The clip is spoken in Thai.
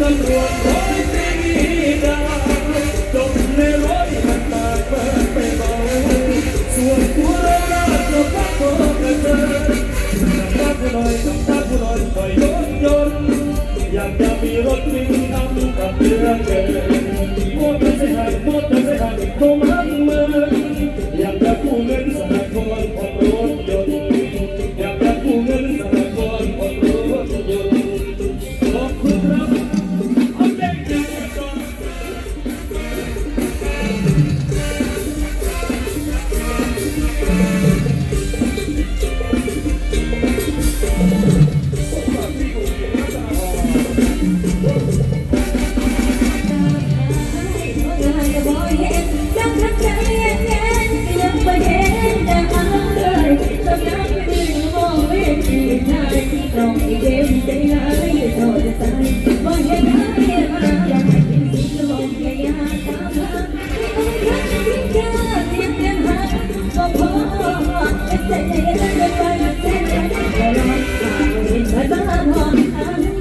ตำรวจของตีดาจบในรถมันมากเปิดไปเบาส่วนตัวเราจะพักตัวกันเจอตักหน่อยตักหนอยปล่อยรถยนอยากจะมีรถวิ่งำกับเรือ